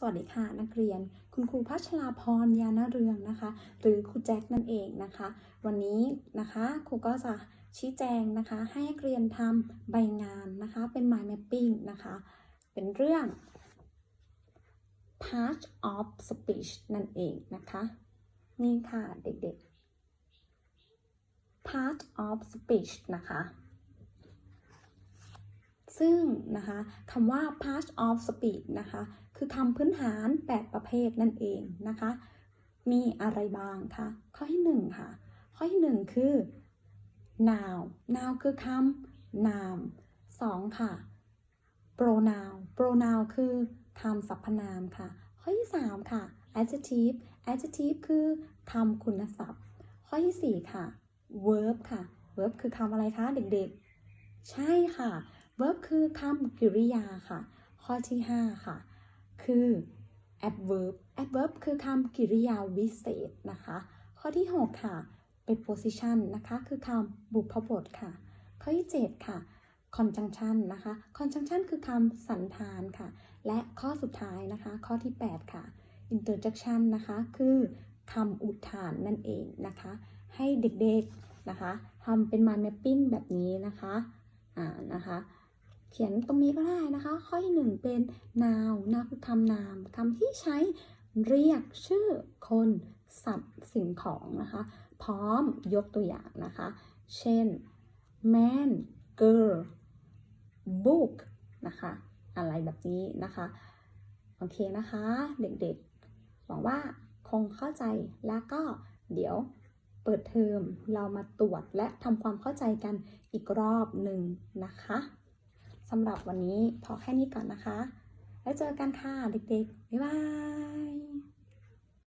สวัสดีค่ะนักเรียน คุณครูพัชราพรยานาเรืองนะคะ หรือครูแจ็คนั่นเองนะคะ วันนี้นะคะครูก็จะชี้แจงนะคะ ให้นักเรียนทำใบงานนะคะ เป็น mind mapping นะคะ เป็นเรื่อง part of speech นั่นเองนะคะ นี่ค่ะเด็กๆ part of speech นะคะ ซึ่งนะคะคำว่า part of speech นะคะคือคำพื้นฐาน 8 ประเภทนั่นเองนะคะ มีอะไรบ้างคะ ข้อที่ 1 ค่ะ ข้อที่ 1 คือ noun noun คือคำ name 2ค่ะ pronoun pronoun คือคำสรรพนามค่ะ ข้อที่ 3 ค่ะ adjective adjective คือคำคุณศัพท์ ข้อที่ 4 ค่ะ verb ค่ะ verb คือคำอะไรคะเด็กๆ ใช่ค่ะ verb คือคำกริยาค่ะ ข้อที่ 5 ค่ะ คือ adverb adverb คือคำกริยาวิเศษนะคะ ข้อที่ 6 ค่ะ preposition นะคะ คือคำบุพบทค่ะ ข้อที่ 7 ค่ะ conjunction นะคะ conjunction คือคำสันธานค่ะ และข้อสุดท้ายนะคะ ข้อที่ 8 ค่ะ interjection นะคะ คือคำอุทานนั่นเองนะคะ ให้เด็กๆนะคะทำเป็น mind mapping แบบนี้นะคะ อ่านะคะ เขียนตรงนี้ก็ได้นะคะ ข้อที่หนึ่งเป็น noun noun คือคำนามคำที่ใช้เรียกชื่อคนสัตว์สิ่งของนะคะ พร้อมยกตัวอย่างนะคะ เช่น man girl book นะคะ อะไรแบบนี้นะคะ โอเคนะคะ เด็กๆ หวังว่าคงเข้าใจแล้วก็เดี๋ยวเปิดเทอมเรามาตรวจและทำความเข้าใจกันอีกรอบหนึ่งนะคะ สำหรับวันนี้พอแค่นี้ก่อนนะคะ แล้วเจอกันค่ะเด็กๆ บ๊ายบาย